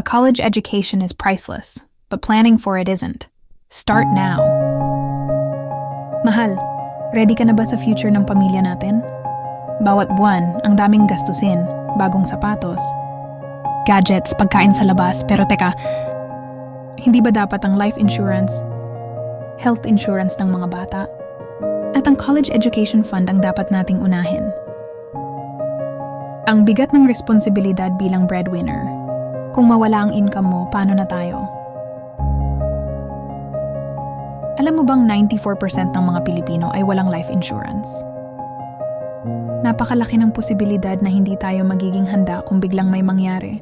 A college education is priceless, but planning for it isn't. Start now. Mahal, ready ka na ba sa future ng pamilya natin? Bawat buwan, ang daming gastusin, bagong sapatos, gadgets, pagkain sa labas, pero teka, hindi ba dapat ang life insurance, health insurance ng mga bata, at ang college education fund ang dapat nating unahin? Ang bigat ng responsibilidad bilang breadwinner. Kung mawala ang income mo, paano na tayo? Alam mo bang 94% ng mga Pilipino ay walang life insurance? Napakalaki ng posibilidad na hindi tayo magiging handa kung biglang may mangyari.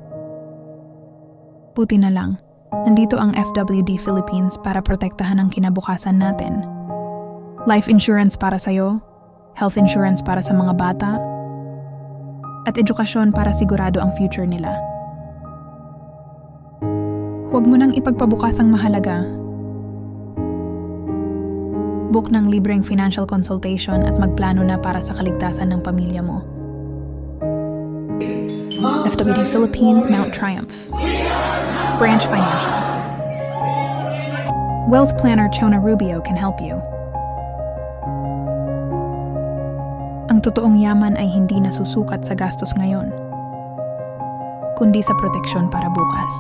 Buti na lang, nandito ang FWD Philippines para protektahan ang kinabukasan natin. Life insurance para sa'yo, health insurance para sa mga bata, at edukasyon para sigurado ang future nila. Huwag mo nang ipagpabukas ang mahalaga. Book ng libreng financial consultation at magplano na para sa kaligtasan ng pamilya mo. FWD Philippines Mount Triumph. Branch Financial. Wealth planner Chona Rubio can help you. Ang totoong yaman ay hindi nasusukat sa gastos ngayon, kundi sa proteksyon para bukas.